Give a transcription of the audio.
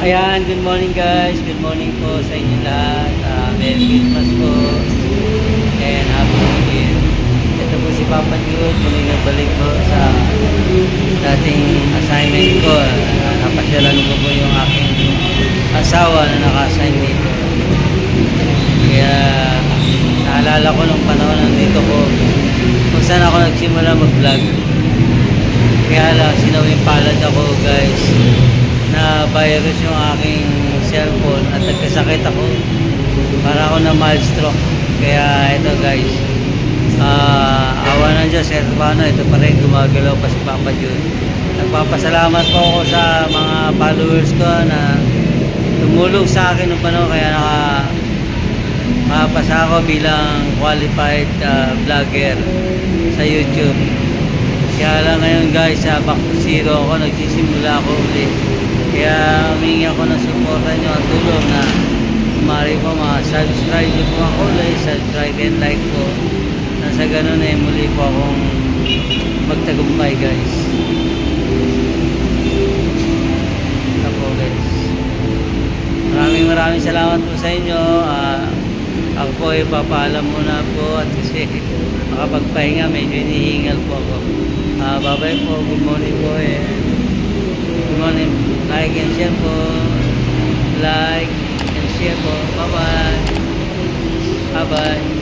Ayan, good morning guys. Good morning po sa inyo lahat. Ah, Merry Christmas po. And Happy New Year. Ito po si Papa Jude. Muli nagbalik po sa dating assignment ko. Ah, napasyalan ko po yung aking asawa na naka-assign dito. Kaya naalala ko nung panahon na dito ko kung saan ako nagsimula mag-vlog. Kaya lang, sinawing palad ako guys na virus yung aking cellphone at nagkasakit ako. Para ako na mild stroke. Kaya ito guys, ah awa ng Diyos, ito paano, ito pa rin gumagalaw pa si Papa Jun. Nagpapasalamat po ako sa mga followers ko na tumulong sa akin nung panahon kaya naka makapasa ako bilang qualified ah, vlogger sa YouTube. Kaya lang ngayon guys, sa back to zero ako, nagsisimula ako ulit. Kaya humingi ako ng suporta nyo at tulong na kumari po mga subscribe nyo po ako ulit, subscribe and like po. Nang sa ganun eh, muli po akong magtagumpay guys. Ito po guys. Maraming maraming salamat po sa inyo. Ah, ako po ay papaalam muna po at kasi makapagpahinga medyo hinihingal po ako. Ah, bye-bye po. Good morning po eh. And share po. Like and share po. Bye-bye. Bye-bye.